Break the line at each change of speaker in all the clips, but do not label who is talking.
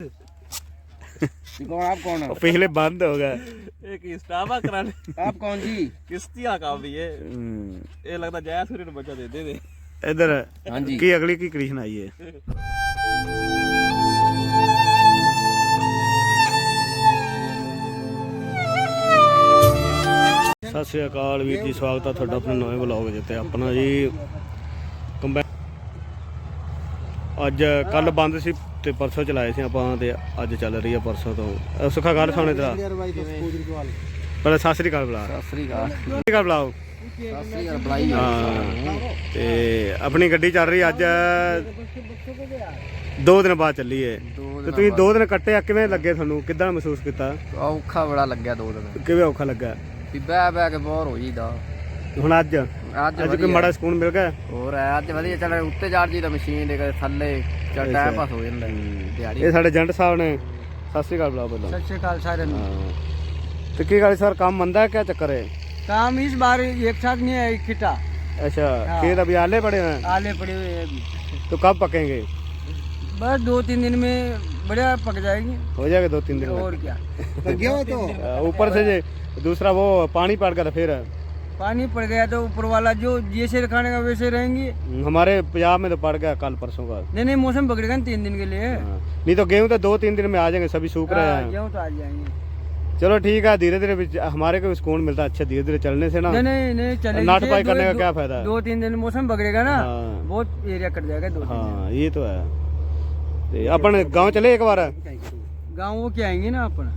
जी कौन आप कौन
ਉਹ ਪਿਛਲੇ ਬੰਦ ਹੋ ਗਿਆ
एक स्टाफा कराने
आप कौन जी
किश्तियां का भी है
ਹਮ,
ये लगता जय सूर्य ने बच्चा दे दे दे
ਇੱਧਰ
हाँ जी
ਕੀ ਅਗਲੀ ਕੀ ਕੰਡੀਸ਼ਨ ਆਈ ਹੈ ਸਤਿ ਸ੍ਰੀ ਅਕਾਲ ਵੀਰ ਜੀ ਸਵਾਗਤ ਹੈ ਤੁਹਾਡਾ ਆਪਣੇ ਨਵੇਂ ਵਲੌਗ ਜਿੱਤੇ ਆਪਣਾ ਜੀ ਕੰਬੈ ਅੱਜ ਕੱਲ ਬੰਦ ਸੀ ਤੇ ਪਰਸੋਂ ਚਲਾਏ ਸੀ ਆਪਾਂ ਤੇ ਅੱਜ ਚੱਲ ਰਹੀ ਆ ਪਰਸੋਂ ਤੋਂ। ਅਹ ਗੱਲ ਥਾਣੇ ਤੇਰਾ ਪਹਿਲਾਂ ਸਤਿ ਸ੍ਰੀ ਅਕਾਲ ਬੁਲਾ। ਸਤਿ ਸ੍ਰੀ ਤੇ ਆਪਣੀ ਗੱਡੀ ਚੱਲ ਰਹੀ ਅੱਜ। ਦੋ ਦਿਨ ਬਾਅਦ ਚੱਲੀ ਏ ਤੇ ਤੁਸੀਂ ਦੋ ਦਿਨ ਕੱਟੇ ਆ ਕਿਵੇਂ ਲੱਗੇ ਤੁਹਾਨੂੰ? ਕਿੱਦਾਂ ਮਹਿਸੂਸ ਕੀਤਾ?
ਔਖਾ ਬੜਾ ਲੱਗਿਆ ਦੋ ਦਿਨ।
ਕਿਵੇਂ ਔਖਾ ਲੱਗਾ?
ਵੀ ਬਹਿ ਬਹਿ ਕੇ ਬੋਰ ਹੋ ਜੀਦਾ
ਹੁਣ ਅੱਜ
ਅੱਜ
ਅੱਜ ਕੋਈ ਮਾੜਾ ਸਕੂਨ ਮਿਲ ਗਿਆ
ਹੋਰ ਹੈ ਅੱਜ ਵਧੀਆ ਚੱਲ ਉੱਤੇ ਚੜ ਜੀ ਤਾਂ ਮਸ਼ੀਨ ਦੇ ਕਦੇ ਥੱਲੇ ਚੱਲ ਟਾਈਮ ਪਾਸ ਹੋ ਜਾਂਦਾ ਦਿਹਾੜੀ
ਇਹ ਸਾਡੇ ਏਜੰਟ ਸਾਹਿਬ ਨੇ ਸਤਿ ਸ੍ਰੀ ਅਕਾਲ ਬੁਲਾਓ ਪਹਿਲਾਂ
ਸਤਿ ਸ਼੍ਰੀ ਅਕਾਲ ਸਾਰਿਆਂ ਨੂੰ
ਹਾਂ। ਤੇ ਕੀ ਗੱਲ ਸਰ ਕੰਮ ਮੰਦਾ ਹੈ ਕਿਆ ਚੱਕਰ ਹੈ
काम इस बार एक साथ नहीं है इकट्ठा
अच्छा खेत अभी आले पड़े हैं
आले पड़े हुए हैं अभी
तो कब पकेंगे
बस दो तीन दिन में बढ़िया पक जाएगी
हो जाएगा दो तीन दिन में
और क्या तो
आ, ऊपर से जे दूसरा वो पानी पड़ गया था फिर
पानी पड़ गया तो ऊपर वाला जो जैसे खाने का वैसे रहेंगी
हमारे पंजाब में तो पड़ गया कल परसों का
नहीं नहीं मौसम पकड़ेगा ना तीन दिन के लिए
हाँ। नहीं तो गेहूं तो दो तीन दिन में आ जाएंगे सभी सूख रहे
हाँ,
हैं
गेहूं तो आ जाएंगे
चलो ठीक है धीरे धीरे भी- हमारे को भी सुकून मिलता है अच्छा धीरे धीरे चलने से ना
नहीं नहीं नहीं चलेगी
नाट
ये
पाई
दो-
करने का
दो-
क्या फायदा है
दो तीन दिन मौसम पकड़ेगा ना
हाँ।
बहुत एरिया कट जाएगा दो तीन
हाँ ये तो है ते अपन गांव चले एक बार
दिन गाँव वो क्या आएंगे ना अपन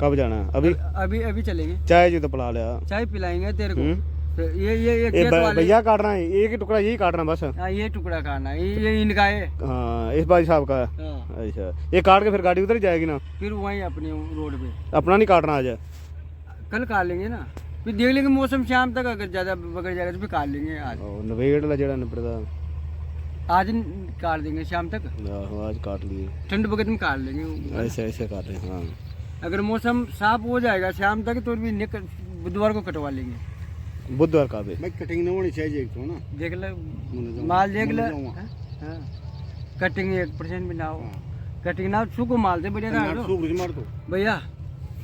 कब जाना है अभी
अभी अभी चलेंगे
चाय जी तो पिला लिया
चाय पिलाएंगे तेरे को तो ये ये ये खेत वाले
भैया काटना है एक ही टुकड़ा यही काटना बस
हाँ ये टुकड़ा काटना है ये ये इनका है
हाँ इस भाई साहब का
है
अच्छा ये काट के फिर गाड़ी उधर ही जाएगी ना
फिर वहीं अपने रोड पे
अपना नहीं काटना आज
कल काट लेंगे ना फिर देख लेंगे मौसम शाम तक अगर ज़्यादा पकड़ जाएगा तो फिर काट लेंगे आज
नवेड़ ला जड़ा निपड़ता
आज काट देंगे शाम तक
आज काट लिए
ठंड बगत में काट लेंगे
ऐसे ऐसे काट लें हाँ
अगर मौसम साफ हो जाएगा शाम तक तो भी निक बुधवार को कटवा लेंगे
बुधवार का भी
कटिंग नहीं होनी चाहिए एक तो ना
देख ले माल देख ले हाँ। कटिंग एक परसेंट भी ना हो कटिंग ना हो, सूखो माल दे बढ़िया ना हो।
सूख मार दो
भैया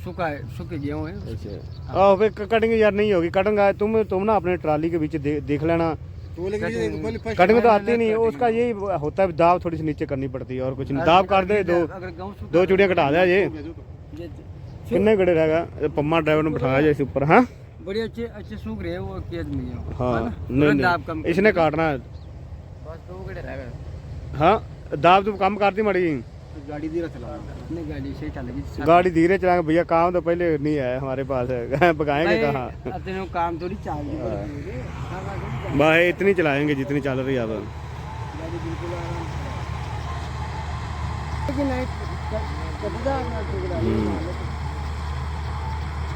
सूखा है सूखे गेहूँ है
अच्छा आहो फिर कटिंग यार नहीं होगी कटिंग आए तुम तुम ना अपने ट्राली के बीच दे, देख लेना
तो बोले कि ये पहले फर्स्ट
कटिंग तो आती नहीं उसका यही होता है दाब थोड़ी सी नीचे करनी पड़ती है और कुछ नहीं दाब काट दे दो
अगर गेहूँ सूखा
दो चूड़ियां कटा दे ये
ये-
किन्ने गड़े रहेगा ये पम्मा ड्राइवर ने बिठाया जैसे ऊपर हाँ
बड़े अच्छे अच्छे सूख रहे हैं वो खेत में गेहूं,
हाँ
है ना?
नहीं
तुरंत दाब कम
नहीं इसने काटना है
बस दो गड़े रह गए
हाँ दाब तो कम करती मड़ी
गाड़ी धीरे चला
नहीं गाड़ी से चलेगी
गाड़ी धीरे चलाएंगे भैया काम तो पहले नहीं है हमारे पास है पकाएंगे कहाँ
अपने काम थोड़ी चाहिए पड़ती है।
भाई इतनी चलाएंगे जितनी चल रही है अब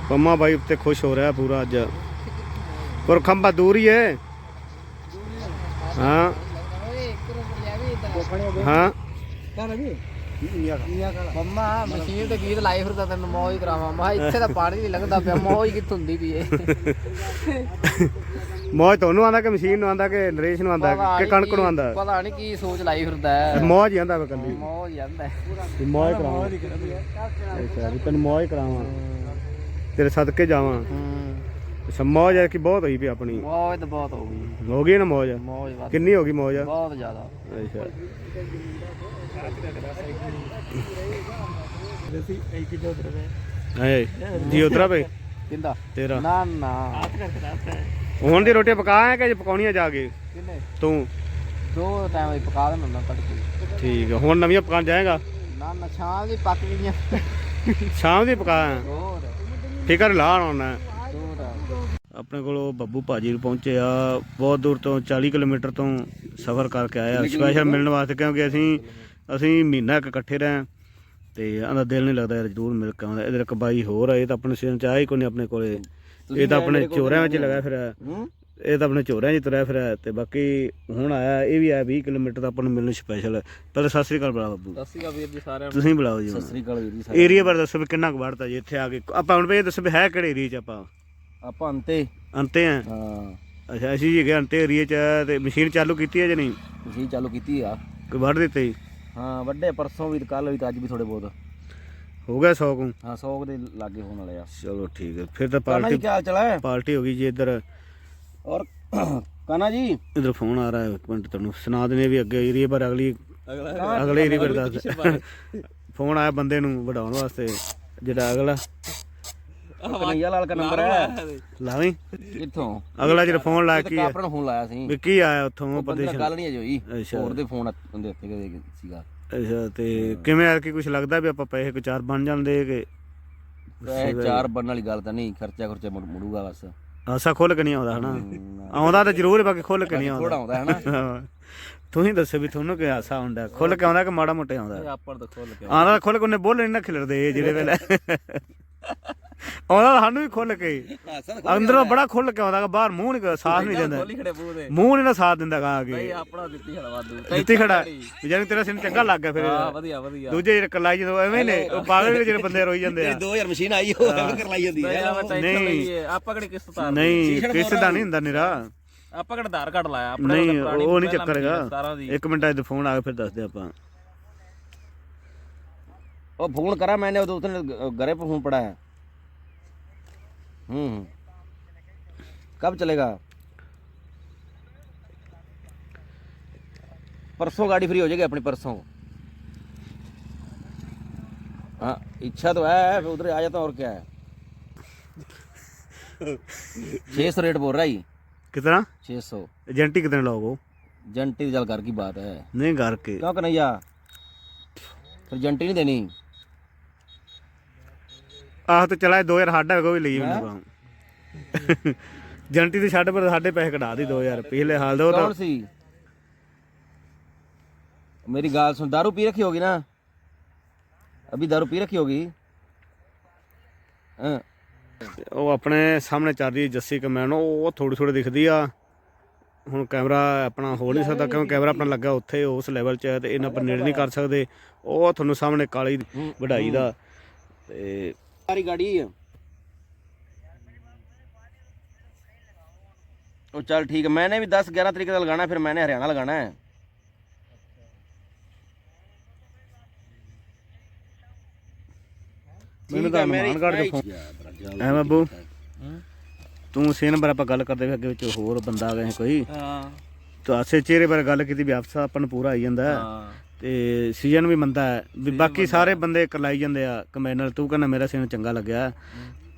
ਪੰਮਾ ਬਾਈ ਉੱਤੇ ਖੁਸ਼ ਹੋ ਰਿਹਾ ਪੂਰਾ ਅੱਜ। ਪਰ ਖੰਭਾ ਦੂਰ ਹੀ ਹੈ ਹਾਂ। ਹਾਂ।
ਮੰਮਾ ਮਸ਼ੀਨ ਤੇ ਗੀਤ ਲਾਈ ਫਿਰਦਾ ਤੈਨੂੰ ਮੌਜ ਹੀ ਕਰਾਵਾਂ। ਮੈਂ ਕਿਹਾ ਇੱਥੇ ਤਾਂ ਪਾਣੀ ਨਹੀਂ ਲੰਘਦਾ ਪਿਆ ਮੌਜ ਹੀ ਕਿੱਥੋਂ ਹੁੰਦੀ ਪਈ ਏ।
ਮੌਜ ਤੁਹਾਨੂੰ ਆਂਦਾ ਕਿ ਮਸ਼ੀਨ ਨੂੰ ਆਂਦਾ ਕਿ ਨਰੇਸ਼ ਨੂੰ ਆਂਦਾ ਕਿ ਕਣਕ ਨੂੰ ਆਂਦਾ?
ਪਤਾ ਨਹੀਂ ਕੀ ਸੋਚ ਲਾਈ ਫਿਰਦਾ ਹੈ।
ਮੌਜ ਹੀ ਆਂਦਾ ਵੇ ਕੱਲੀ
ਮੌਜ ਜਾਂਦਾ
ਵੀ ਮੌਜ ਕਰਾਵਾਂ। ਅੱਛਾ ਵੀ ਤੈਨੂੰ ਮੌਜ ਕਰਾਵਾਂ। ਤੇਰੇ ਸਦਕੇ ਜਾਵਾਂ। ਅੱਛਾ ਮੌਜ ਹੈ ਕਿ ਬਹੁਤ ਹੋਈ ਪਈ ਆਪਣੀ।
ਮੌਜ ਤਾਂ ਬਹੁਤ ਹੋ ਗਈ।
ਹੋ ਗਈ ਨਾ ਮੌਜ?
ਮੌਜ ਵੱਧ
ਕਿੰਨੀ ਹੋ ਗਈ ਮੌਜ?
ਬਹੁਤ ਜ਼ਿਆਦਾ।
ਅੱਛਾ। ਹੈ ਜੀ। ਉਤਰਾ ਬਈ।
ਕਿੰਦਾ?
ਤੇਰਾ।
ਨਾ ਨਾ।
ਹੁਣ ਦੀ ਰੋਟੀ ਪਕਾ ਹੈ ਕਿ ਪਕਾਉਣੀਆਂ ਜਾ ਕੇ?
ਕਿੰਨੇ?
ਤੂੰ।
ਦੋ ਟਾਈਮ ਹੀ ਪਕਾ ਦੇਣਾ ਨਾ ਤੜਕੇ
ਠੀਕ ਹੈ ਹੁਣ ਨਵੀਆਂ ਪਕਾਉਣ ਜਾਏਗਾ?
ਨਾ ਨਾ ਸ਼ਾਮ ਦੀ ਪੱਕ ਗਈਆਂ।
ਸ਼ਾਮ ਦੀ ਪਕਾ
ਹੋਰ?
ਫਿਕਰ ਲਾਣ ਆਉਣਾ ਆਪਣੇ ਕੋਲ ਉਹ ਬੱਬੂ ਭਾਜੀ ਨੂੰ ਪਹੁੰਚੇ ਆ ਬਹੁਤ ਦੂਰ ਤੋਂ 40 ਕਿਲੋਮੀਟਰ ਤੋਂ ਸਫ਼ਰ ਕਰਕੇ ਆਏ ਆ। ਸਪੈਸ਼ਲ ਮਿਲਣ ਵਾਸਤੇ ਕਿਉਂਕਿ ਅਸੀਂ ਅਸੀਂ ਮਹੀਨਾ ਇੱਕ ਇਕੱਠੇ ਰਹੇ ਤੇ ਆਂਦਾ ਦਿਲ ਨਹੀਂ ਲੱਗਦਾ ਯਾਰ ਜ਼ਰੂਰ ਮਿਲ ਕੇ ਆਉਂਦਾ। ਇਧਰ ਇੱਕ ਬਾਈ ਹੋਰ ਆ ਇਹ ਤਾਂ ਆਪਣੇ ਸੀਜ਼ਨ ਚ ਆਇਆ ਹੀ ਕੋਈ ਨਹੀਂ ਆਪਣੇ ਕੋਲੇ। ਇਹ ਤਾਂ ਆਪਣੇ ਚੋਰਿਆਂ ਵਿੱਚ ਲਗਾ ਫਿਰ। ਇਹ ਤਾਂ ਆਪਣੇ ਚੋਰਿਆਂ 'ਚ ਤੁਰਿਆ ਫਿਰ ਤੇ ਬਾਕੀ ਹੁਣ ਆਇਆ ਇਹ ਵੀ ਆਇਆ 20 ਕਿਲੋਮੀਟਰ ਦਾ ਆਪਾਂ ਨੂੰ ਮਿਲਣ ਸਪੈਸ਼ਲ ਪਹਿਲਾਂ ਸਤਿ ਸ੍ਰੀ ਅਕਾਲ ਬੁਲਾ ਬੱਬੂ।
ਸਤਿ ਸ਼੍ਰੀ ਅਕਾਲ ਵੀਰ ਜੀ ਸਾਰਿਆਂ
ਤੁਸੀਂ ਬੁਲਾਓ ਜੀ
ਨੂੰ ਸਤਿ ਸ਼੍ਰੀ ਅਕਾਲ ਵੀਰ ਜੀ
ਏਰੀਆ ਬਾਰੇ ਦੱਸੋ ਵੀ ਕਿੰਨਾ ਕੁ ਵੜਤਾ ਜੀ ਇੱਥੇ ਆ ਕੇ। ਆਪਾਂ ਹੁਣ ਵੀ ਦੱਸੋ ਵੀ ਹੈ ਕਿਹੜੇ ਏਰੀਆ 'ਚ ਆਪਾਂ?
ਆਪਾਂ ਅੰਤੇ।
ਅੰਤੇ ਆ?
ਹਾਂ।
ਅੱਛਾ ਅਸੀਂ ਜੀ ਗਏ ਅੰਤੇ ਏਰੀਆ 'ਚ ਤੇ ਮਸ਼ੀਨ ਚਾਲੂ ਕੀਤੀ ਹੈ ਜਾਂ ਨਹੀਂ?
ਮਸ਼ੀਨ ਚਾਲੂ ਕੀਤੀ ਆ।
ਕੋਈ ਵੜ ਦਿੱਤੀ?
ਹਾਂ ਵੱਡੇ ਪਰਸੋਂ ਵੀ ਕੱਲ ਵੀ ਤੇ ਅੱਜ ਵੀ ਥੋੜੇ ਬਹੁਤ।
ਹੋ ਗਿਆ 100 ਕੁ।
ਹਾਂ 100 ਦੇ ਲਾਗੇ ਹੋਣ ਵਾਲੇ ਆ।
ਚਲੋ ਠੀਕ ਹੈ ਫਿਰ ਤਾਂ ਪਾਰਟੀ
ਕੀ ਹਾਲ ਚਲਾ ਹੈ?
ਪਾਰਟੀ ਹੋ ਗਈ ਜੀ ਇੱਧਰ।
ਔਰ ਕਾਨਾ ਜੀ?
ਇਧਰ ਫੋਨ ਆ ਰਿਹਾ ਹੈ ਇੱਕ ਮਿੰਟ ਤੁਹਾਨੂੰ ਸੁਣਾ ਦਨੇ ਵੀ ਅੱਗੇ ਏਰੀਆ ਪਰ ਅਗਲੀ
ਅਗਲਾ
ਅਗਲੇ ਏਰੀਆ ਪਰ ਦੱਸ। ਫੋਨ ਆਇਆ ਬੰਦੇ ਨੂੰ ਵਡਾਉਣ ਵਾਸਤੇ ਜਿਹੜਾ ਅਗਲਾ।
ਕਨਈਆ ਲਾਲ ਦਾ ਨੰਬਰ ਹੈ।
ਲਾਵੀਂ।
ਕਿੱਥੋਂ?
ਅਗਲਾ ਜਿਹੜਾ ਫੋਨ ਲਾ ਕੀ
ਆਪਣਾ ਫੋਨ ਲਾਇਆ ਸੀ।
ਵੀ ਕੀ ਆਇਆ ਉੱਥੋਂ
ਬੰਦੇ ਨਾਲ
ਪ੍ਰਦੇਸ਼
ਗੱਲ ਨਹੀਂ ਅਜੇ ਹੋਈ।
ਅੱਛਾ।
ਹੋਰ ਦੇ ਫੋਨ ਉੱਤੇ ਕਦੇ ਸੀਗਾ।
ਅੱਛਾ ਤੇ ਕਿਵੇਂ ਆ ਕਿ ਕੁਝ ਲੱਗਦਾ ਵੀ ਆਪਾਂ ਪੈਸੇ ਕੋ ਚਾਰ ਬਣ ਜਾਂਦੇ ਕਿ?
ਇਹ ਚਾਰ ਬਣਨ ਵਾਲੀ ਗੱਲ ਤਾਂ ਨਹੀਂ ਖਰਚਾ ਖਰਚਾ ਮੁੜ- ਮੁੜੂਗਾ ਬਸ।
ਆਸਾ ਖੁੱਲ ਕੇ ਨਹੀਂ ਆਉਂਦਾ ਹਨਾ? ਆਉਂਦਾ ਤਾਂ ਜ਼ਰੂਰ ਹੈ, ਬਾਕੀ ਖੁੱਲ ਕੇ ਨਹੀਂ
ਥੋੜਾ
ਆਉਂਦਾ।
ਆਉਂਦਾ ਹੈ ਨਾ
ਹਾਂ। ਤੁਸੀਂ ਦੱਸੋ ਵੀ ਤੁਹਾਨੂੰ ਕੀ ਆਸਾ ਹੁੰਦਾ? ਖੁੱਲ ਕੇ ਆਉਂਦਾ ਕਿ ਮਾੜਾ ਮੋਟਾ ਆਉਂਦਾ?
ਆਪਾਂ ਤਾਂ ਖੋਲ ਕੇ
ਆਉਂਦਾ ਖੁੱਲ ਕੇ ਉਹਨੇ ਬੋਲੇ ਨਹੀਂ ਨਾ ਖਿਲਰਦੇ ਜਿਹੜੇ ਵੇਲੇ। ਆਉਂਦਾ ਸਾਨੂੰ ਵੀ ਖੁੱਲ ਕੇ ਹੀ। ਅੰਦਰੋਂ ਬੜਾ ਖੁੱਲ ਕੇ ਆਉਂਦਾ ਬਾਹਰ ਮੂੰਹ ਨਹੀਂ ਸਾਥ ਨਹੀਂ ਦਿੰਦਾ। ਮੂੰਹ ਨਹੀਂ ਨਾ ਸਾਥ ਦਿੰਦਾ ਗਾ
ਬਈ
ਕੇ
ਆਪਣਾ ਦਿੱਤੀ ਹੜਾ ਵਾਦੂ
ਜਿੱਤੀ ਖੜਾ। ਵੀ ਜਾਨੀ ਤੇਰਾ ਸਿਨ ਚੰਗਾ ਲੱਗ ਗਿਆ ਫਿਰ।
ਹਾਂ ਵਧੀਆ ਵਧੀਆ।
ਦੂਜੇ ਜਿਹੜੇ ਕਲਾਈ ਜਦੋਂ ਐਵੇਂ ਨੇ ਉਹ ਪਾਗਲ ਜਿਹੇ ਜਿਹੜੇ ਬੰਦੇ ਰੋਈ ਜਾਂਦੇ ਆ।
2000 ਮਸ਼ੀਨ ਆਈ ਉਹ ਐਵੇਂ ਕਰ ਲਾਈ ਜਾਂਦੀ
ਨਹੀਂ।
ਆਪਾਂ ਕਿਹੜੇ ਕਿਸ਼ਤ ਤਾਰ
ਨਹੀਂ ਕਿਸ ਦਾ ਨਹੀਂ ਹੁੰਦਾ ਨਿਰਾ।
ਆਪਾਂ ਕਿਹੜਾ ਆਧਾਰ ਕਾਰਡ ਲਾਇਆ? ਆਪਣੇ
ਨਹੀਂ ਉਹ ਨਹੀਂ
ਪਹਿਲਾਂ
ਚੱਕਰ ਹੈਗਾ।
17 ਦੀ।
ਇੱਕ ਮਿੰਟ ਅੱਜ ਫੋਨ ਆ ਗਿਆ ਫਿਰ ਦੱਸਦੇ ਆਪਾਂ।
और फोन करा मैंने तो उसने घरे पर फोन पड़ा है हम्म कब चलेगा परसों गाड़ी फ्री हो जाएगी अपनी परसों हाँ इच्छा तो है फिर उधर आ जाता हूँ और क्या है छः सौ रेट बोल रहा ही
कितना
छः सौ
एजेंटी कितने लोग
जंटी जल घर की बात है
नहीं घर के
क्यों कन्हैया फिर जंटी नहीं देनी
ਆਹ ਤੇ ਚਲਾ 2000 ਸਾਡਾ ਕੋਈ ਲਈ ਮੈਨੂੰ ਜੰਟੀ ਦੀ ਛੱਡ ਪਰ ਸਾਡੇ ਪੈਸੇ ਕਢਾ ਦੀ 2000 ਪਿਛਲੇ ਹਾਲ ਦਾ ਉਹ
कौन सी मेरी गाल सुन दारू पी रखी होगी ना अभी दारू पी रखी होगी हाँ
ਉਹ ਆਪਣੇ ਸਾਹਮਣੇ ਚੱਲ ਰਹੀ ਹੈ ਜੱਸੀ ਕਮੈਨ ਉਹ ਥੋੜੀ ਥੋੜੀ ਦਿਖਦੀ ਆ ਹੁਣ ਕੈਮਰਾ ਆਪਣਾ ਹੋ ਨਹੀਂ ਸਕਦਾ ਕਿਉਂਕਿ ਕੈਮਰਾ ਆਪਣਾ ਲੱਗਾ ਉੱਥੇ ਉਸ ਲੈਵਲ 'ਚ ਹੈ ਤੇ ਇਹਨਾਂ ਪਰ ਨੇੜੇ ਨਹੀਂ ਕਰ ਸਕਦੇ ਉਹ ਤੁਹਾਨੂੰ ਸਾਹਮਣੇ ਕਾਲੀ ਵਢਾਈ ਦਾ ਤੇ
सारी गाड़ी है ओ चल ठीक है मैंने भी दस ग्यारह तरीके का लगाना है फिर मैंने हरियाणा लगाना है
ਮੈਨੂੰ ਤਾਂ ਮਾਨਗੜ ਦੇ ਫੋਨ ਐ ਬੱਬੂ ਤੂੰ ਸੇਨ ਬਾਰੇ ਆਪਾਂ ਗੱਲ ਕਰਦੇ ਵੇ ਅੱਗੇ ਵਿੱਚ ਹੋਰ ਬੰਦਾ ਆ ਗਿਆ ਸੀ ਕੋਈ
हाँ
ਤਾਂ ਆਸੇ ਚਿਹਰੇ ਬਾਰੇ ਗੱਲ ਕੀਤੀ ਵੀ ਅਫਸਾ ਆਪਾਂ ਨੂੰ ਪੂਰਾ ਆਈ ਜਾਂਦਾ ਹੈ। ਤੇ ਸੀਜ਼ਨ ਵੀ ਮੰਦਾ ਹੈ। ਵੀ ਬਾਕੀ ਸਾਰੇ ਬੰਦੇ ਕਰਲਾਈ ਜਾਂਦੇ ਆ। ਕਮੈਨਲ ਤੂੰ ਕਹਿੰਦਾ ਮੇਰਾ ਸੀਨ ਚੰਗਾ ਲੱਗਿਆ।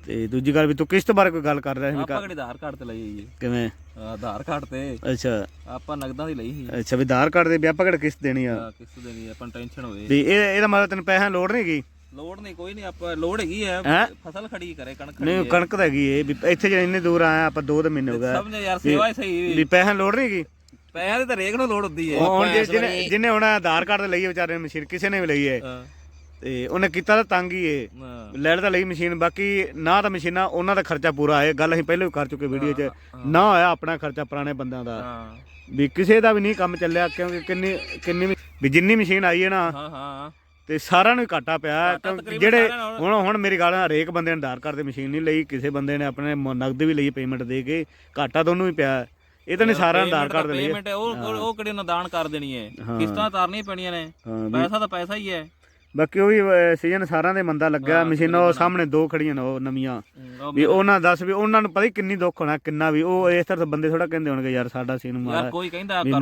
ਤੇ ਦੂਜੀ ਗੱਲ ਵੀ ਤੂੰ ਕਿਸ਼ਤ ਬਾਰੇ ਕੋਈ ਗੱਲ ਕਰ ਰਿਹਾ ਸੀ ਵੀ
ਆਪਾਂ ਕਿਹੜੀ ਆਧਾਰ ਕਾਰਡ ਤੇ ਲਈ ਜੀ
ਕਿਵੇਂ?
ਆਧਾਰ ਕਾਰਡ ਤੇ।
ਅੱਛਾ।
ਆਪਾਂ ਨਗਦਾਂ ਦੀ ਲਈ ਸੀ।
ਅੱਛਾ ਵੀ ਆਧਾਰ ਕਾਰਡ ਦੇ ਵੀ ਆਪਾਂ ਕਿਹੜਾ ਕਿਸ਼ਤ ਦੇਣੀ ਆ?
ਕਿਸ ਦੇਣੀ ਆਪਾਂ ਟੈਨਸ਼ਨ ਹੋਵੇ
ਵੀ ਇਹ ਇਹਦਾ ਮਤਲਬ ਤੈਨੂੰ ਪੈਸਿਆਂ ਲੋੜ ਨਹੀਂ ਗਈ
ਲੋੜ ਨਹੀਂ ਕੋਈ ਨਹੀਂ ਆਪਾਂ ਲੋੜ ਹੈਗੀ ਹੈ
ਹੈਂ?
ਫਸਲ ਖੜੀ ਕਰੇ ਕਣਕ ਖੜੀ
ਨਹੀਂ ਕਣਕ ਤਾਂ ਹੈਗੀ ਏ। ਵੀ ਇੱਥੇ ਜੇ ਇੰਨੇ ਦੂਰ ਆਇਆ ਆਪਾਂ ਦੋ ਦੇ ਮਹੀਨੇ ਹੋ ਗਏ
ਸਮਝ ਯਾਰ ਸੇਵਾ ਹੀ ਸਹੀ
ਵੀ ਪੈਸਿਆਂ ਲੋੜ ਨਹੀਂ ਗਈ
ਪੈਸਿਆਂ ਦੀ ਤਾਂ ਰੇਕ ਨੂੰ ਲੋੜ ਹੁੰਦੀ ਹੈ
ਹੁਣ ਜੇ ਜਿਹਨੇ ਜਿਹਨੇ ਹੁਣ ਆਧਾਰ ਕਾਰਡ ਲਈ ਹੈ ਵਿਚਾਰੇ ਨੇ ਮਸ਼ੀਨ ਕਿਸੇ ਨੇ ਵੀ ਲਈ ਹੈ
ਹਾਂ,
ਤੇ ਉਹਨੇ ਕੀਤਾ ਤਾਂ ਤੰਗ ਹੀ ਏ।
ਹਾਂ।
ਲੈਣ ਤਾਂ ਲਈ ਮਸ਼ੀਨ ਬਾਕੀ ਨਾ ਤਾਂ ਮਸ਼ੀਨਾਂ ਉਹਨਾਂ ਦਾ ਖਰਚਾ ਪੂਰਾ ਆਏ। ਗੱਲ ਅਸੀਂ ਪਹਿਲਾਂ ਵੀ ਕਰ ਚੁੱਕੇ ਵੀਡੀਓ 'ਚ। ਨਾ ਹੋਇਆ ਆਪਣਾ ਖਰਚਾ ਪੁਰਾਣੇ ਬੰਦਿਆਂ ਦਾ।
ਹਾਂ।
ਵੀ ਕਿਸੇ ਦਾ ਵੀ ਨਹੀਂ ਕੰਮ ਚੱਲਿਆ ਕਿਉਂਕਿ ਕਿੰਨੀ ਕਿੰਨੀ ਵੀ- ਵੀ ਜਿੰਨੀ ਮਸ਼ੀਨ ਆਈ ਹੈ ਨਾ
ਹਾਂ ਹਾਂ
ਤੇ ਸਾਰਿਆਂ ਨੂੰ ਹੀ ਘਾਟਾ ਪਿਆ। ਕਿਉਂਕਿ
ਤਕਰੀਬਨ
ਜਿਹੜੇ
ਸਾਰਿਆਂ ਨੂੰ।
ਹੁਣ ਹੁਣ ਮੇਰੀ ਗੱਲ ਹਰੇਕ ਬੰਦੇ ਨੇ ਆਧਾਰ ਕਾਰਡ ਤੇ ਮਸ਼ੀਨ ਨਹੀਂ ਲਈ ਕਿਸੇ ਬੰਦੇ ਨੇ ਆਪਣੇ ਮ- ਨਗਦ ਵੀ ਲਈ ਪੇਮੈਂਟ ਦੇ ਕੇ ਘਾਟਾ ਤੁਹਾਨੂੰ ਹੀ ਪਿਆ। ਇਹ ਤਾਂ ਨਹੀਂ ਸਾਰਿਆਂ ਨੇ ਆਧਾਰ ਕਾਰਡ ਤੇ ਲਈ
ਪੇਮੈਂਟ ਉਹ ਉਹ- ਕਿਹੜੇ ਨੂੰ ਦਾਨ ਕਰ ਦੇਣੀ ਹੈ? ਕਿਸ਼ਤਾਂ ਤਾਰਨੀਆਂ ਪੈਣੀਆਂ ਨੇ।
ਹਾਂ
ਪੈਸਾ ਤਾਂ ਪੈਸਾ ਹੀ ਹੈ।
ਬਾਕੀ ਉਹ ਵੀ ਸੀਜ਼ਨ ਸਾਰਿਆਂ ਦੇ ਮੰਦਾ ਲੱਗਾ ਮਸ਼ੀਨਾਂ ਉਹ ਸਾਹਮਣੇ ਦੋ ਖੜੀਆਂ ਨੇ ਉਹ ਨਵੀਆਂ। ਵੀ ਉਹਨਾਂ ਦੱਸ ਵੀ ਉਹਨਾਂ ਨੂੰ ਪਤਾ ਹੀ ਕਿੰਨੀ ਦੁੱਖ ਹੋਣਾ ਕਿੰਨਾ ਵੀ। ਉਹ ਇਸ ਤਰ੍ਹਾਂ ਬੰਦੇ ਥੋੜਾ ਕਹਿੰਦੇ ਹੋਣਗੇ ਯਾਰ ਸਾਡਾ ਸੀਨ
ਯਾਰ
ਮਾਰਾ
ਕੋਈ ਕਹਿੰਦਾ ਕਰੋ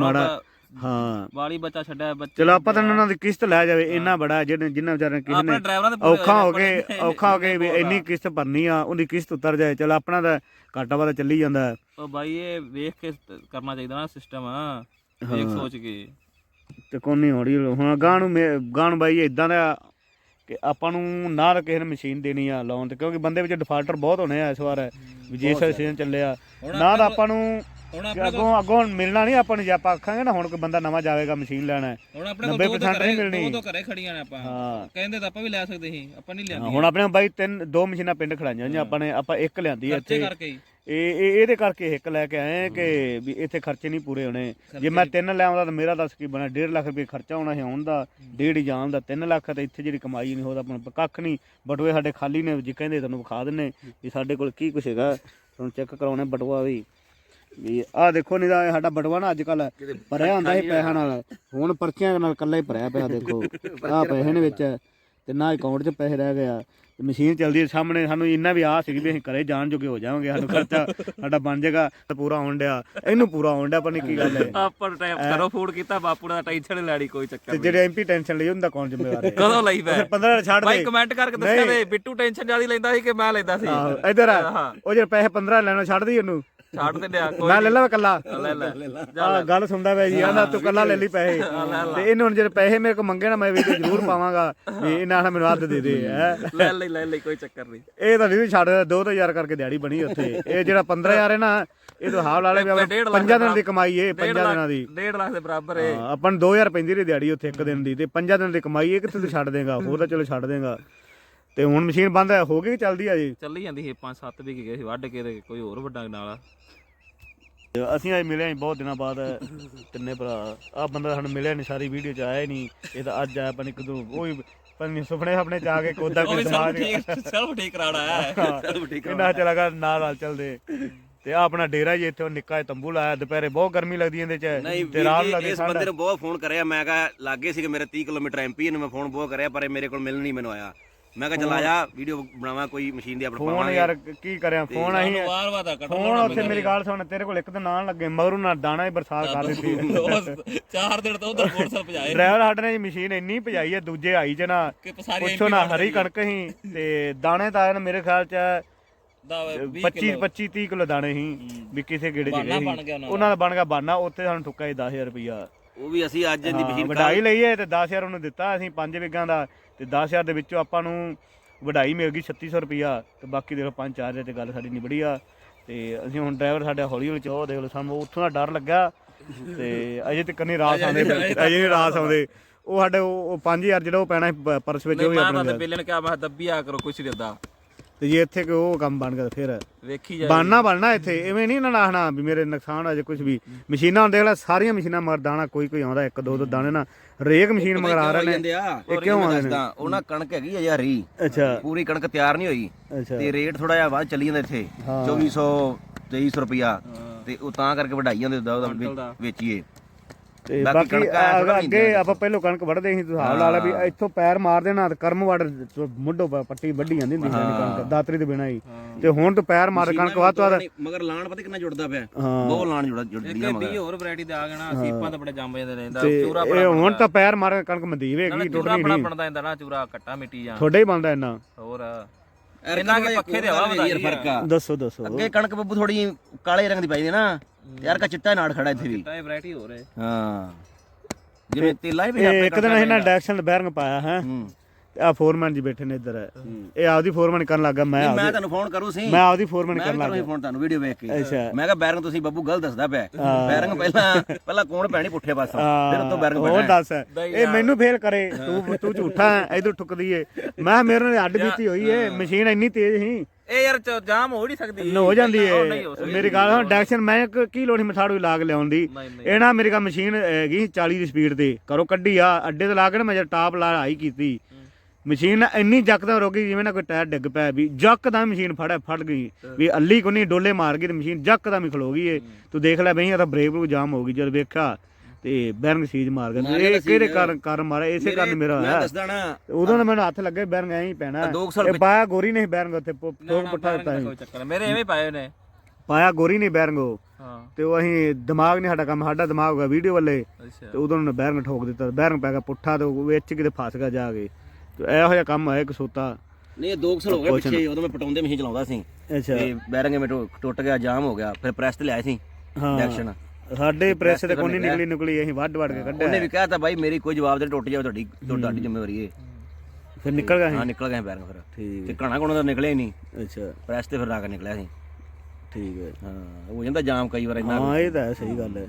ਹਾਂ।
ਵਾਲੀ ਬੱਚਾ ਛੱਡਿਆ ਬੱਚੇ
ਚਲੋ ਆਪਾਂ ਤਾਂ ਉਹਨਾਂ ਦੀ ਕਿਸ਼ਤ ਲੈ ਜਾਵੇ ਇੰਨਾ ਬੜਾ ਜਿਹਨੇ ਜਿੰਨਾ ਵਿਚਾਰੇ ਕਿਸੇ
ਆਪਣੇ
ਨੇ
ਡਰਾਈਵਰਾਂ ਦੇ ਪੂਰੇ
ਔਖਾ ਹੋ
ਆਪਣੇ
ਕੇ
ਨੇ-
ਔਖਾ ਹੋ ਕੇ ਵੀ ਇੰਨੀ ਕਿਸ਼ਤ ਭਰਨੀ ਆ ਉਹਦੀ ਕਿਸ਼ਤ ਉਤਰ ਜਾਏ ਚਲ ਆਪਣਾ ਤਾਂ ਘਾਟਾ ਵਾਦਾ ਚੱਲੀ ਜਾਂਦਾ। ਹੈ।
ਉਹ ਬਾਈ ਇਹ ਵੇਖ ਕੇ ਕਰਨਾ ਚਾਹੀਦਾ ਨਾ ਸਿਸਟਮ ਵੇਖ ਸੋਚ ਕੇ।
ਤੇ ਕੋਈ ਨਹੀਂ ਹੋੜੀ ਹੁਣ ਗਾਂ ਨੂੰ ਮੇ- ਗਾਂ ਨੂੰ ਬਾਈ ਇਦਾਂ ਦਾ ਕਿ ਆਪਾਂ ਨੂੰ ਨਾ ਤਾਂ ਕਿਸੇ ਨੇ ਮਸ਼ੀਨ ਦੇਣੀ ਆ ਲਾਉਣ ਤੇ ਕਿਉਂਕਿ ਬੰਦੇ ਵਿੱਚ ਡਿਫਾਲਟਰ ਬਹੁਤ ਹੋਣੇ ਆ ਇਸ ਵਾਰ ਵੀ ਜੇ ਸੀਜ਼ਨ ਚੱਲਿਆ। ਨਾ ਤਾਂ ਆਪਾਂ ਨੂੰ
ਹੁਣ ਆਪਣੇ
ਅੱਗੋਂ ਅੱਗੋਂ ਮਿਲਣਾ ਨਹੀਂ ਆਪਾਂ ਨੂੰ ਜੇ ਆਪਾਂ ਆਖਾਂਗੇ ਨਾ ਹੁਣ ਕੋਈ ਬੰਦਾ ਨਵਾਂ ਜਾਵੇਗਾ ਮਸ਼ੀਨ ਲੈਣਾ। ਹੈ।
ਹੁਣ ਆਪਣੇ ਕੋਲ
90%
ਦੋ
ਨਹੀਂ
ਘਰੇ
ਮਿਲਣੀ।
ਦੋ ਤੋਂ ਘਰੇ ਖੜੀਆਂ ਨੇ ਆਪਾਂ।
ਹਾਂ।
ਕਹਿੰਦੇ ਤਾਂ ਆਪਾਂ ਵੀ ਲੈ ਸਕਦੇ ਸੀ ਆਪਾਂ ਨਹੀਂ ਲਿਆਂਦੀ
ਹੁਣ ਆਪਣੇ ਬਾਈ ਤਿੰਨ ਦੋ ਮਸ਼ੀਨਾਂ ਪਿੰਡ ਖੜਾਈਆਂ ਜੀ ਆਪਾਂ ਨੇ ਆਪਾਂ ਇੱਕ ਲਿਆਂਦੀ ਹੈ ਇੱਥੇ।
ਕਰਕੇ ਹੀ।
ਇਹ ਇਹ ਇਹਦੇ ਕਰਕੇ ਇੱਕ ਲੈ ਕੇ ਆਏ ਕਿ ਵੀ ਇੱਥੇ ਖਰਚੇ ਨਹੀਂ ਪੂਰੇ ਹੋਣੇ। ਜੇ ਮੈਂ ਤਿੰਨ ਲੈ ਆਉਂਦਾ ਤਾਂ ਮੇਰਾ ਦੱਸ ਕੀ ਬਣਾ 1.5 ਲੱਖ ਰੁਪਏ ਖਰਚਾ ਹੋਣਾ ਸੀ ਆਉਣ ਦਾ ਡੇਢ ਹੀ ਜਾਣ ਦਾ 3 ਲੱਖ ਤੇ ਇੱਥੇ ਜਿਹੜੀ ਕਮਾਈ ਨਹੀਂ ਹੋਦਾ ਆਪਾਂ ਨੂੰ ਕੱਖ ਨਹੀਂ। ਬਟੂਏ ਸਾਡੇ ਖਾਲੀ ਨੇ ਜੀ ਕਹਿੰਦੇ ਤੁਹਾਨੂੰ ਵਿਖਾ ਦਿੰਨੇ ਵੀ ਸਾਡੇ ਕੋਲ ਕੀ ਕੁਛ ਹੈਗਾ। ਤੁਹਾਨੂੰ ਚੈੱਕ ਕਰਾਉਣੇ ਬਟੂਆ ਵੀ। ਵੀ ਆਹ ਦੇਖੋ ਨਹੀਂ ਤਾਂ ਸਾਡਾ ਬਟਵਾ ਨਾ ਅੱਜ ਕੱਲ ਭਰਿਆ ਹੁੰਦਾ ਸੀ ਪੈਸਿਆਂ ਨਾਲ। ਹੁਣ ਪਰਚੀਆਂ ਨਾਲ ਕੱਲਾ ਹੀ ਭਰਿਆ ਪਿਆ ਦੇਖੋ। ਆਹ ਪੈਸੇ ਨੇ ਵਿੱਚ ਤੇ ਨਾ ਅਕਾਊਂਟ 'ਚ ਪੈਸੇ ਰਹਿ ਗਏ ਆ। ਤੇ ਮਸ਼ੀਨ ਚੱਲਦੀ ਹੈ ਸਾਹਮਣੇ ਸਾਨੂੰ ਇੰਨਾ ਵੀ ਆਸ ਸੀ ਵੀ ਅਸੀਂ ਘਰੇ ਜਾਣ ਜੋਗੇ ਹੋ ਜਾਵਾਂਗੇ ਸਾਨੂੰ ਖਰਚਾ ਸਾਡਾ ਬਣ ਜਾਏਗਾ ਤੇ ਪੂਰਾ ਆਉਣ ਡਿਆ। ਇਹਨੂੰ ਪੂਰਾ ਆਉਣ ਡਿਆ ਪਰ ਨਹੀਂ ਕੀ ਗੱਲ ਹੈ।
ਆਪਾਂ ਟਾਈਪ ਕਰੋ ਫੂਡ ਕੀਤਾ ਬਾਪੂ ਦਾ ਟੈਨਸ਼ਨ ਨਹੀਂ ਲੈਣੀ ਕੋਈ ਚੱਕਰ
ਤੇ ਜਿਹੜੇ ਐਮਪੀ ਟੈਨਸ਼ਨ ਲਈ ਹੁੰਦਾ ਕੌਣ ਜ਼ਿੰਮੇਵਾਰ ਹੈ?
ਕਦੋਂ ਲਈ ਬੈ
15 ਛੱਡ
ਬਾਈ
ਦੇ।
ਕਮੈਂਟ ਕਰਕੇ ਦੱਸਿਆ ਦੇ ਬਿੱਟੂ ਟੈਨਸ਼ਨ ਜ਼ਿਆਦਾ ਲੈਂਦਾ ਸੀ ਕਿ ਮੈਂ ਲੈਂਦਾ ਸੀ?
ਇਧਰ ਆ। ਉਹ ਜਿਹੜੇ ਪੈਸੇ 15 ਲੈਣਾ ਛੱਡ ਦੀ ਉਹਨੂੰ।
ਛੱਡ ਤੇ ਲਿਆ ਕੋਈ
ਮੈਂ ਲੈ ਲਾ ਕੱਲਾ।
ਲੈ ਲੈ
ਆ ਗੱਲ ਸੁਣਦਾ ਪਿਆ ਜੀ ਆਂਦਾ ਤੂੰ ਕੱਲਾ ਲੈ ਲਈ ਪੈਸੇ। ਤੇ ਇਹਨੇ ਹੁਣ ਜਿਹੜੇ ਪੈਸੇ ਮੇਰੇ ਕੋਲ ਮੰਗੇ ਨਾ ਮੈਂ ਵੀਡੀਓ ਜ਼ਰੂਰ ਪਾਵਾਂਗਾ। ਵੀ ਇਹਨਾਂ ਨਾਲ ਮੈਨੂੰ ਅੱਧ ਦੇ ਦੇ ਹੈ।
ਲੈ ਲੈ ਲੈ ਲੈ ਕੋਈ ਚੱਕਰ ਨਹੀਂ।
ਇਹ ਤਾਂ ਵੀ ਛੱਡ 2000 ਕਰਕੇ ਦਿਹਾੜੀ ਬਣੀ ਉੱਥੇ। ਇਹ ਜਿਹੜਾ 15000 ਹੈ ਨਾ ਇਹ ਤਾਂ ਹਾਲ ਵਾਲੇ ਵੀ ਪੰਜਾਂ ਦਿਨਾਂ ਦੀ ਕਮਾਈ ਹੈ ਪੰਜਾਂ ਦਿਨਾਂ ਦੀ।
1.5 ਲੱਖ ਦੇ ਬਰਾਬਰ ਏ
ਹਾਂ, ਆਪਾਂ ਨੂੰ 2000 ਪੈਂਦੀ ਰਹੀ ਦਿਹਾੜੀ ਉੱਥੇ ਇੱਕ ਦਿਨ ਦੀ ਤੇ ਪੰਜਾਂ ਦਿਨ ਦੀ ਕਮਾਈ ਇਹ ਕਿੱਥੇ ਤੂੰ ਛੱਡ ਦੇਗਾ? ਹੋਰ ਤਾਂ ਚਲੋ ਛੱਡ ਦੇਗਾ। ਤੇ ਹੁਣ ਮਸ਼ੀਨ ਬੰਦ ਹੈ ਹੋ ਗਈ ਕਿ ਚੱਲਦੀ ਆ ਜੀ?
ਚੱਲੀ ਜਾਂਦੀ ਸੀ 5-7 ਵੀ ਗਏ ਸੀ ਵੱਢ ਕੇ ਤੇ ਕੋਈ ਹੋਰ ਵੱਡਾ ਨਾਲ
ਤੇ ਅਸੀਂ ਅੱਜ ਮਿਲੇ ਜੀ ਬਹੁਤ ਦਿਨਾਂ ਬਾਅਦ ਤਿੰਨੇ ਭਰਾ। ਆ ਬੰਦਾ ਸਾਨੂੰ ਮਿਲਿਆ ਨਹੀਂ ਸਾਰੀ ਵੀਡੀਓ ਚ ਆਇਆ ਹੀ ਨਹੀਂ ਇਹ ਤਾਂ ਅੱਜ ਆਇਆ ਪਨ ਕਿਦੋਂ ਉਹ ਹੀ ਪਨ ਨਹੀਂ ਸੁਪਨੇ ਆਪਣੇ ਚ ਆ ਕੇ ਕੋਦਾ ਕੋਈ ਦਿਮਾਗ
ਸੈਲਫ ਠੀਕ ਕਰਾਣਾ ਹੈ। ਸੈਲਫ ਠੀਕ
ਇਹਨਾਂ ਚ ਲਗਾ ਨਾਲ ਨਾਲ ਚੱਲਦੇ। ਤੇ ਆ ਆਪਣਾ ਡੇਰਾ ਜੀ ਇੱਥੇ ਉਹ ਨਿੱਕਾ ਜਿਹਾ ਤੰਬੂ ਲਾਇਆ ਦੁਪਹਿਰੇ ਬਹੁਤ ਗਰਮੀ ਲੱਗਦੀ ਇਹਦੇ ਚ।
ਨਹੀਂ
ਤੇ ਰਾਤ
ਵੀਰ
ਲੱਗਦੀ
ਜੀ, ਇਸ
ਠੰਡ।
ਬੰਦੇ ਨੂੰ ਬਹੁਤ ਫੋਨ ਕਰਿਆ ਮੈਂ ਕਿਹਾ ਲੱਗੇ ਸੀ ਕਿ ਮੇਰੇ 30 ਕਿਲੋਮੀਟਰ ਐਮਪੀ ਨੂੰ ਮੈਂ ਫੋਨ ਬਹੁਤ ਕਰਿਆ ਪਰ ਇਹ ਮੇਰੇ ਕੋਲ ਮਿਲਣ ਨਹੀਂ ਮੈਨੂੰ ਆਇਆ। ਮੈਂ ਕਿਹਾ ਚਲ ਆਇਆ ਵੀਡੀਓ ਬਣਾਵਾਂ ਕੋਈ ਮਸ਼ੀਨ ਦੀ ਅਪਲੋਡ
ਫੋਨ ਯਾਰ ਕੀ ਕਰਿਆ? ਫੋਨ ਅਸੀਂ
ਵਾਰ ਵਾਦਾ ਕੱਢ
ਫੋਨ ਉੱਥੇ ਮੇਰੀ ਗੱਲ ਸੁਣ ਤੇਰੇ ਕੋਲ ਇੱਕ ਤਾਂ ਨਾਂ ਲੱਗੇ ਮਗਰੂ ਨਾਲ ਦਾਣਾ ਹੀ ਬਰਸਾਤ ਕਰ ਦਿੱਤੀ।
ਚਾਰ ਦਿਨ ਤੋਂ ਉਧਰ ਮੋਟਰਸਾਈਕਲ ਭਜਾਏ।
ਡਰਾਈਵਰ ਸਾਡੇ ਨੇ ਮਸ਼ੀਨ ਇੰਨੀ ਭਜਾਈ ਹੈ ਦੂਜੇ ਆਈ ਚ ਨਾ ਪੁੱਛੋ ਨਾ ਹਰੀ ਕਣਕ ਹੀ ਤੇ ਦਾਣੇ ਤਾਂ ਆਏ ਨੇ ਮੇਰੇ ਖਿਆਲ ਚ
ਦਾ
25 25 30 ਕਿਲੋ। ਦਾਣੇ ਸੀ ਵੀ ਕਿਸੇ ਗੇੜੇ ਚ ਗਏ
ਉਹਨਾਂ
ਦਾ। ਬਣ ਗਿਆ ਬਾਨਾ ਉੱਥੇ ਸਾਨੂੰ ਠੁੱਕਾ ਸੀ 10000 ਰੁਪਇਆ
ਉਹ ਵੀ ਅਸੀਂ ਅੱਜ ਇਹਦੀ ਮਸ਼ੀਨ
ਵਢਾਈ ਲਈ ਹੈ ਤੇ 10000 ਉਹਨੂੰ ਦਿੱਤਾ ਅਸੀਂ 5 ਵਿਗਾਂ ਦਾ ਤੇ 10000 ਦੇ ਵਿੱਚੋਂ ਆਪਾਂ ਨੂੰ ਵਢਾਈ ਮਿਲ ਗਈ 3600 ਰੁਪਇਆ ਤੇ ਬਾਕੀ ਦੇਖੋ 5-4 ਤੇ ਗੱਲ ਸਾਡੀ ਨਿਬੜੀ ਆ ਤੇ ਅਸੀਂ ਹੁਣ ਡਰਾਈਵਰ ਸਾਡਾ ਹੌਲੀ ਹੌਲੀ ਚੋ ਦੇਖ ਲਓ ਸਾਨੂੰ ਉੱਥੋਂ ਦਾ ਡਰ ਲੱਗਾ ਤੇ ਅਜੇ ਤੱਕ ਨਹੀਂ ਰਾਸ ਆਉਂਦੇ ਅਜੇ ਨਹੀਂ ਰਾਸ ਆਉਂਦੇ। ਉਹ ਸਾਡੇ ਉਹ 5000 ਜਿਹੜਾ ਉਹ ਪੈਣਾ ਸੀ ਪ- ਪਰਸ ਵਿੱਚ ਉਹ ਵੀ
ਮੈਂ
ਆਪਣੇ
ਤਾਂ ਬਿੱਲੇ ਨੇ ਕਿਹਾ ਮੈਂ ਕਿਹਾ ਦੱਬੀ ਆ ਕਰੋ ਕੁਛ ਨਹੀਂ ਦਿੰਦਾ।
ਤੇ ਜੇ ਇੱਥੇ ਕੋਈ ਉਹ ਕੰਮ ਬਣ ਗਿਆ ਫਿਰ
ਵੇਖੀ ਜਾ
ਬਣਨਾ ਬਣਨਾ ਇੱਥੇ ਐਵੇਂ ਨਹੀਂ ਨਾਲ ਆਖਣਾ ਵੀ ਮੇਰੇ ਨੁਕਸਾਨ ਆ ਜੇ ਕੁਝ ਵੀ। ਮਸ਼ੀਨਾਂ ਹੁਣ ਦੇਖ ਲੈ ਸਾਰੀਆਂ ਮਸ਼ੀਨਾਂ ਮਗਰ ਦਾਣਾ ਕੋਈ ਕੋਈ ਆਉਂਦਾ ਇੱਕ ਦੋ ਦੋ ਦਾਣੇ ਨਾ। ਰੇਕ ਮਸ਼ੀਨ ਮਗਰ ਆ ਰਹੇ ਨੇ।
ਆ
ਇਹ ਕਿਉਂ ਆਉਂਦੇ ਨੇ?
ਉਹਨਾਂ ਕਣਕ ਹੈਗੀ ਆ ਯਾਰ ਹਰੀ
ਅੱਛਾ।
ਪੂਰੀ ਕਣਕ ਤਿਆਰ ਨਹੀਂ ਹੋਈ। ਤੇ ਰੇਟ ਥੋੜਾ ਜਿਹਾ ਵੱਧ ਚੱਲੀ ਜਾਂਦਾ ਇੱਥੇ। 2400 2300 ਰੁਪਿਆ ਤੇ ਉਹ ਤਾਂ ਕਰਕੇ ਵਢਾਈ ਜਾਂਦੇ ਉਹਦਾ ਵੇਚੀਏ।
ਤੇ
ਬਾਕੀ
ਅੱਗੇ- ਆਪਾਂ ਪਹਿਲੋਂ ਕਣਕ ਵੱਢਦੇ ਸੀ ਤੁਸੀਂ ਹਾਲ ਲਾ ਵੀ ਇੱਥੋਂ ਪੈਰ ਮਾਰ ਦੇਣਾ ਤੇ ਕਰਮ ਵੜ ਮੁੱਢੋਂ ਪੱਟੀ ਵੱਢੀ ਜਾਂਦੀ ਹੁੰਦੀ ਸੀ ਕਣਕ ਦਾਤਰੀ ਦੇ ਬਿਨਾ ਹੀ। ਤੇ ਹੁਣ ਤਾਂ ਪੈਰ ਮਾਰ ਕਣਕ ਵੱਧ ਤੋਂ ਵੱਧ
ਮਗਰ ਲਾਣ ਪਤਾ ਕਿੰਨਾ ਜੁੜਦਾ ਪਿਆ।
ਹਾਂ।
ਬਹੁਤ ਲਾਣ ਜੁੜਾ ਜੁੜਦੀ ਆ ਮਗਰ।
ਹੋਰ ਵੈਰਾਈਟੀ ਦੇ ਆ ਗਏ ਨਾ ਸੀਪਾਂ ਤਾਂ ਬੜੇ ਜੰਮ ਜਾਂਦੇ ਨੇ ਦਾ
ਤੇ
ਚੂਰਾ
ਇਹ ਹੁਣ ਤਾਂ ਪੈਰ ਮਾਰ ਕਣਕ ਮਦੀਵ ਹੈਗੀ
ਚੂਰਾ
ਟੁੱਟਣੀ ਨਹੀਂ।
ਬਣਦਾ ਹੁੰਦਾ ਨਾ ਚੂਰਾ ਕੱਟਾ ਮਿੱਟੀ ਜਾਂ।
ਤੁਹਾਡੇ ਹੀ ਬਣਦਾ ਇੰਨਾ।
ਹੋਰ।
ਇਹਨਾਂ ਕੇ ਪੱਖੇ ਦੇ ਹਵਾ ਯਾਰ ਫ਼ਰਕ ਆ
ਦੱਸੋ ਦੱਸੋ।
ਅੱਗੇ ਕਣਕ ਬੱਬੂ ਥੋੜੀ ਕਾਲੇ ਰੰਗ ਦੀ ਪਾਈ ਦੀ ਨਾ। ਯਾਰ ਕਾ ਚਿੱਟਾ ਨਾੜ ਖੜਾ ਇੱਥੇ ਵੀ।
ਇਹ ਵੈਰਾਈਟੀ ਹੈ।
ਹਾਂ। ਜਿਵੇਂ ਤੇਲਾ ਹੀ ਵੀ
ਇਹ ਇੱਕ ਦਿਨ ਅਸੀਂ ਨਾ ਡਾਇਰੈਕਸ਼ਨ ਬੈਰਿੰਗ ਪਾਇਆ ਹੈ।
ਹੂੰ
ਆ ਫੋਰਮੈਨ ਜੀ ਬੈਠੇ ਨੇ ਇੱਧਰ। ਇਹ ਆਪਦੀ ਫੋਰਮੈਨ ਕਰਨ ਲੱਗਾ ਮੈਂ
ਮੈਂ
ਆਪਦੀ
ਤੁਹਾਨੂੰ ਫੋਨ ਕਰੂ ਸੀ।
ਮੈਂ ਆਪਦੀ ਫੋਰਮੈਨ ਕਰਨ ਲੱਗਾ
ਫੋਨ ਤੁਹਾਨੂੰ ਵੀਡੀਓ ਵੇਖ ਕੇ।
ਅੱਛਾ।
ਮੈਂ ਕਿਹਾ ਬੈਰੰਗ ਤੁਸੀਂ ਬੱਬੂ ਗਲਤ ਦੱਸਦਾ ਪਿਆ। ਬੈਰੰਗ ਪਹਿਲਾਂ ਪਹਿਲਾਂ ਕੋਣ ਪੈਣੀ ਪੁੱਠੇ ਪਾਸੋਂ? ਫਿਰ ਉਤੋਂ ਬੈਰੰਗ
ਹੋਰ
ਪੈਣਾ
ਦੱਸ ਇਹ ਮੈਨੂੰ ਫੇਲ ਕਰੇ। ਤੂੰ ਤੂੰ ਝੂਠਾ ਹੈ ਇਧਰ ਠੁਕਦੀ ਏ। ਮੈਂ ਮੇਰੇ ਨਾਲ ਅੱਡ ਬੀਤੀ ਹੋਈ ਏ। ਮਸ਼ੀਨ ਇੰਨੀ ਤੇਜ਼ ਸੀ।
ਇਹ ਯਾਰ ਚ- ਜਾਮ ਹੋ ਨਹੀਂ ਸਕਦੀ।
ਹੋ ਜਾਂਦੀ
ਉਹ ਨਹੀਂ ਹੋ
ਏ
ਸਕਦੀ।
ਮੇਰੀ ਗੱਲ ਹੁਣ ਡਾਇਰੈਕਸ਼ਨ ਮੈਂ ਇੱਕ ਕੀ ਲੋੜ ਸੀ ਮਠਾੜੂ ਲਾ ਕੇ ਲਿਆਉਣ ਦੀ?
ਨਹੀਂ ਨਹੀਂ।
ਇਹ ਨਾ ਮੇਰੀ ਕਾ ਮਸ਼ੀਨ ਹੈਗੀ ਸੀ 40 ਦੀ ਸਪੀਡ ਤੇ। ਕਰੋ ਕੱਢੀ ਆ ਅੱਡੇ ਤੇ ਲਾ ਕੇ ਨਾ ਮੈਂ ਜਦ ਟਾਪ ਲਾ ਹਾਈ ਕੀਤੀ। ਮਸ਼ੀਨ ਇੰਨੀ ਜੱਕਦਮ ਰੋਕੀ ਜਿਵੇਂ ਨਾ ਕੋਈ ਟਾਇਰ ਡਿੱਗ ਪਿਆ ਵੀ ਜੱਕਦਮ ਮਸ਼ੀਨ ਫੜਿਆ ਫੜ ਗਈ। ਵੀ ਅੱਲੀ ਕੋ ਨਹੀਂ ਡੋਲੇ ਮਾਰ ਗਈ ਤੇ ਮਸ਼ੀਨ ਜੱਕਦਮ ਹੀ ਖਲੋ ਗਈ ਏ। ਤੂੰ ਦੇਖ ਲੈ ਬਈ ਇਹ ਤਾਂ ਬ੍ਰੇਕ ਬਰੂਕ ਜਾਮ ਹੋ ਗਈ ਜਦ ਵੇਖਿਆ। ਤੇ ਬੈਰੰਗ ਸੀਜ ਮਾਰ ਗਿਆ। ਇਹ ਕਿਹੜੇ। ਕਾਰਨ ਕਾਰਨ ਮਾਰਿਆ? ਇਸੇ ਕਾਰਨ ਮੇਰਾ
ਮੈਂ
ਹੋਇਆ।
ਦੱਸਦਾ ਨਾ।
ਉਦੋਂ ਮੈਨੂੰ ਹੱਥ ਲੱਗੇ ਬੈਰੰਗ ਐਂ ਹੀ ਪੈਣਾ। ਇਹ ਪਾਇਆ ਗੋਰੀ ਨੇ ਬੈਰੰਗ ਉੱਥੇ
ਨਾ,
ਪੁੱਠਾ ਦਿੱਤਾ
ਮੇਰੇ ਐਵੇਂ ਪਾਏ ਨੇ।
ਪਾਇਆ ਗੋਰੀ ਨੇ ਬੈਰੰਗ ਉਹ। ਤੇ ਉਹ ਅਸੀਂ ਦਿਮਾਗ ਨਹੀਂ ਸਾਡਾ ਕੰਮ ਸਾਡਾ ਦਿਮਾਗ ਹੋਗਾ ਵੀਡੀਓ ਵੱਲੇ। ਤੇ ਉਦੋਂ ਉਹਨੇ ਬੈਰੰਗ ਠੋਕ ਦਿੱਤਾ। ਬੈਰੰਗ ਪੈ ਗਿਆ ਪੁੱਠਾ ਤੇ ਵਿੱਚ ਕਿਤੇ ਫਸ ਗਿਆ ਜਾ ਕੇ। ਇਹੋ ਜਿਹਾ ਕੰਮ ਹੋਇਆ ਇੱਕ ਸੋਤਾ।
ਨਹੀਂ ਇਹ ਦੋ ਕੁ ਸਾਲ ਹੋ ਗਏ ਪਿੱਛੇ ਉਦੋਂ ਮੈਂ ਪਟਾਉਂਦੇ ਮਸ਼ੀਨ ਚਲਾਉਂਦਾ ਸੀ।
ਅੱਛਾ।
ਤੇ ਬੈਰੰਗ ਮੇ ਟੁੱਟ ਗਿਆ ਜਾਮ ਹੋ ਗਿਆ ਫਿਰ ਪ੍ਰੈਸ ਤੇ ਲਿਆਏ ਸੀ।
ਹਾਂ।
ਐਕਸ਼ਨ
ਸਾਡੇ ਪ੍ਰੈਸ ਤੇ ਕੋਈ ਨਹੀਂ ਨਿਕਲੀ ਨਿਕਲੀ ਅਸੀਂ ਵੱਢ ਵੱਢ ਕੇ
ਉਹਨੇ
ਕੱਢਿਆ।
ਵੀ ਕਹਿਤਾ ਬਾਈ ਮੇਰੀ ਕੋਈ ਜਵਾਬ ਦੇ ਟੁੱਟ ਜਾਵੇ ਤੁਹਾਡੀ ਤੁਹਾਡੀ ਜ਼ਿੰਮੇਵਾਰੀ ਹੈ
ਫਿਰ ਨਿਕਲ ਗਿਆ
ਹਾਂ ਨਿਕਲ ਗਏ ਬੈਰੰਗ ਫਿਰ।
ਠੀਕ।
ਤੇ ਘਣਾ ਕੋਣ ਦਾ ਨਿਕਲਿਆ ਹੀ ਨਹੀਂ
ਅੱਛਾ।
ਪ੍ਰੈਸ ਤੇ ਫਿਰ ਲਾ ਕੇ ਨਿਕਲਿਆ ਸੀ।
ਠੀਕ ਹੈ।
ਹਾਂ ਹੋ ਜਾਂਦਾ ਜਾਮ ਕਈ ਵਾਰ ਇੰਨਾ
ਹਾਂ ਇਹ ਤਾਂ ਸਹੀ ਗੱਲ ਹੈ।